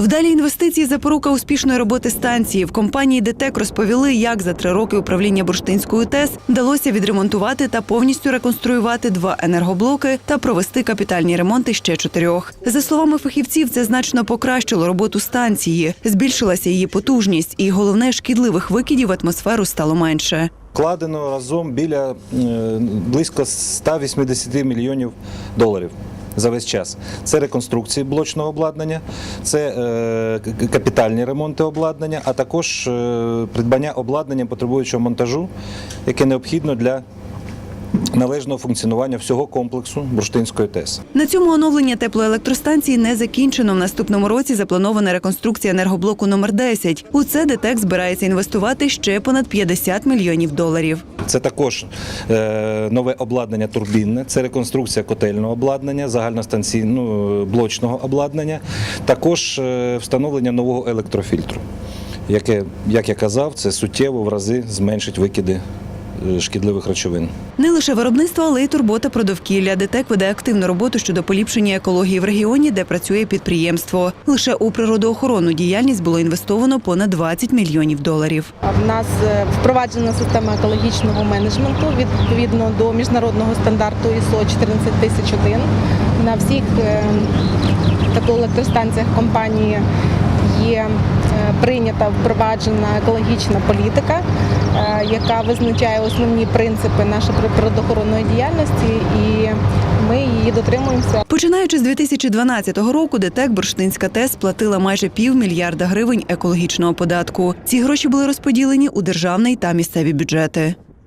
Вдалі інвестиції запорука успішної роботи станції. В компанії ДТЕК розповіли, як за три роки управління Бурштинською ТЕС вдалося відремонтувати та повністю реконструювати два енергоблоки та провести капітальні ремонти ще чотирьох. За словами фахівців, це значно покращило роботу станції, збільшилася її потужність, і головне шкідливих викидів в атмосферу стало менше. Вкладено разом біля е, близько 180 мільйонів доларів. За весь час. Це реконструкції блочного обладнання, це е, капітальні ремонти обладнання, а також е, придбання обладнання потребуючого монтажу, яке необхідно для належного функціонування всього комплексу бурштинської ТЕС. На цьому оновлення теплоелектростанції не закінчено. В наступному році запланована реконструкція енергоблоку номер 10. У це ДТЕК збирається інвестувати ще понад 50 мільйонів доларів. Це також е, нове обладнання турбінне, це реконструкція котельного обладнання, загальностанційного блочного обладнання, також е, встановлення нового електрофільтру, яке, як я казав, це суттєво в рази зменшить викиди шкідливих речовин. Не лише виробництво, але й турбота про довкілля. ДТЕК веде активну роботу щодо поліпшення екології в регіоні, де працює підприємство. Лише у природоохоронну діяльність було інвестовано понад 20 мільйонів доларів. В нас е, впроваджена система екологічного менеджменту відповідно до міжнародного стандарту ISO 14001. На всіх е, теплоелектростанціях компанії е, прийнята впроваджена екологічна політика, е, яка визначає основні принципи нашої природоохоронної діяльності, і ми її дотримуємося. Починаючи з 2012 року, ДТЕК Бурштинська ТЕС сплатила майже півмільярда гривень екологічного податку. Ці гроші були розподілені у державний та місцеві бюджети.